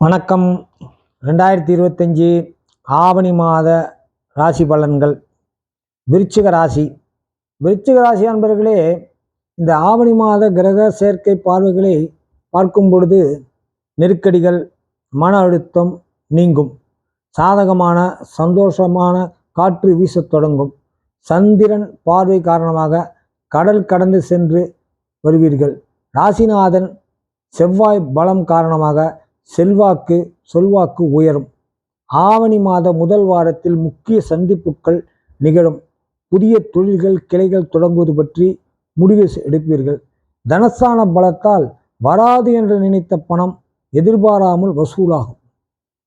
வணக்கம். ரெண்டாயிரத்தி இருபத்தஞ்சி ஆவணி மாத ராசி பலன்கள். விருச்சிக ராசி. விருச்சிக ராசி அன்பர்களே இந்த ஆவணி மாத கிரக சேர்க்கை பார்வைகளை பார்க்கும் பொழுது நெருக்கடிகள் மன அழுத்தம் நீங்கும். சாதகமான சந்தோஷமான காற்று வீசத் தொடங்கும். சந்திரன் பார்வை காரணமாக கடல் கடந்து சென்று வருவீர்கள். ராசிநாதன் செவ்வாய் பலம் காரணமாக செல்வாக்கு சொல்வாக்கு உயரும். ஆவணி மாத முதல் வாரத்தில் முக்கிய சந்திப்புகள் நிகழும். புதிய தொழில்கள் கிளைகள் தொடங்குவது பற்றி முடிவு எடுப்பீர்கள். தனஸ்தான பலத்தால் வராது என்று நினைத்த பணம் எதிர்பாராமல் வசூலாகும்.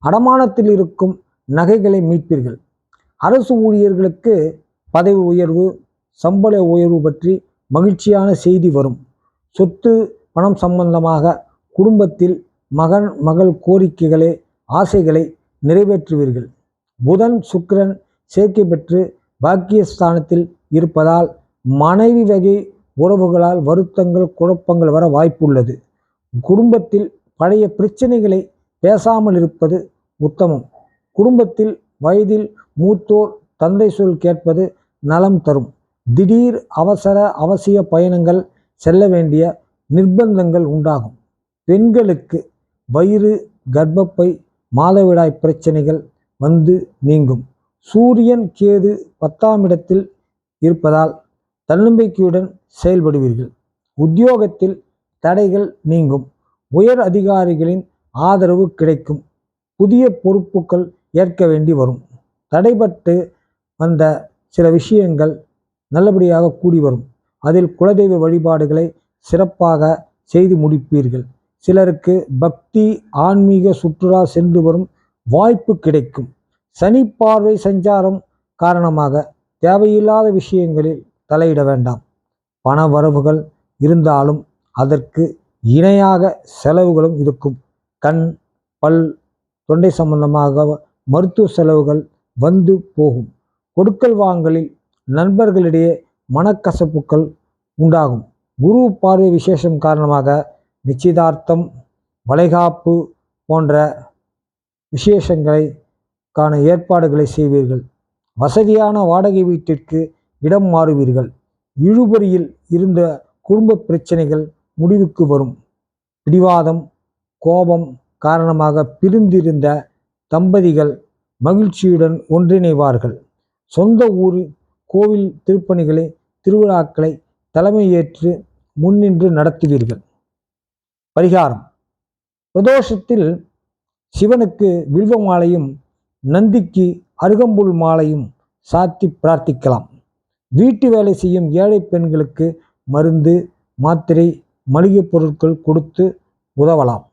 அடமானத்தில் இருக்கும் நகைகளை மீட்பீர்கள். அரசு ஊழியர்களுக்கு பதவி உயர்வு சம்பள உயர்வு பற்றி மகிழ்ச்சியான செய்தி வரும். சொத்து பணம் சம்பந்தமாக குடும்பத்தில் மகன் மகள் கோரிக்கைகளை ஆசைகளை நிறைவேற்றுவீர்கள். புதன் சுக்கிரன் சேர்க்கை பெற்று பாக்கியஸ்தானத்தில் இருப்பதால் மனைவி வகை உறவுகளால் வருத்தங்கள் குழப்பங்கள் வர வாய்ப்புள்ளது. குடும்பத்தில் பழைய பிரச்சனைகளை பேசாமல் இருப்பது உத்தமம். குடும்பத்தில் வயதில் மூத்தோர் தந்தை சொல் கேட்பது நலம் தரும். திடீர் அவசர அவசிய பயணங்கள் செல்ல வேண்டிய நிர்பந்தங்கள் உண்டாகும். பெண்களுக்கு வயிறு கர்ப்பப்பை மாதவிடாய் பிரச்சனைகள் வந்து நீங்கும். சூரியன் கேது பத்தாம் இடத்தில் இருப்பதால் தன்னம்பிக்கையுடன் செயல்படுவீர்கள். உத்தியோகத்தில் தடைகள் நீங்கும். உயர் அதிகாரிகளின் ஆதரவு கிடைக்கும். புதிய பொறுப்புகள் ஏற்க வேண்டி வரும். தடைபட்டு வந்த சில விஷயங்கள் நல்லபடியாக கூடி வரும். அதில் குலதெய்வ வழிபாடுகளை சிறப்பாக செய்து முடிப்பீர்கள். சிலருக்கு பக்தி ஆன்மீக சுற்றுலா சென்று வரும் வாய்ப்பு கிடைக்கும். சனி பார்வை சஞ்சாரம் காரணமாக தேவையில்லாத விஷயங்களில் தலையிட வேண்டாம். பண வரவுகள் இருந்தாலும் அதற்கு இணையாக செலவுகளும் இருக்கும். கண் பல் தொண்டை சம்பந்தமாக மருத்துவ செலவுகள் வந்து போகும். கொடுக்கல் வாங்கலில் நண்பர்களிடையே மனக்கசப்புகள் உண்டாகும். குரு பார்வை விசேஷம் காரணமாக நிச்சயதார்த்தம் வளைகாப்பு போன்ற விசேஷங்களை ஏற்பாடுகளை செய்வீர்கள். வசதியான வாடகை வீட்டிற்கு இடம் மாறுவீர்கள். இழுபறியில் இருந்த குடும்ப பிரச்சனைகள் முடிவுக்கு வரும். பிடிவாதம் கோபம் காரணமாக பிரிந்திருந்த தம்பதிகள் மகிழ்ச்சியுடன் ஒன்றிணைவார்கள். சொந்த ஊர் கோவில் திருப்பணிகளை திருவிழாக்களை தலைமையேற்று முன்னின்று நடத்துவீர்கள். பரிகாரம். பிரதோஷத்தில் சிவனுக்கு வில்வ மாலையும் நந்திக்கு அருகம்புல் மாலையும் சாத்தி பிரார்த்திக்கலாம். வீட்டு வேலை செய்யும் ஏழை பெண்களுக்கு மருந்து மாத்திரை மளிகைப் பொருட்கள் கொடுத்து உதவலாம்.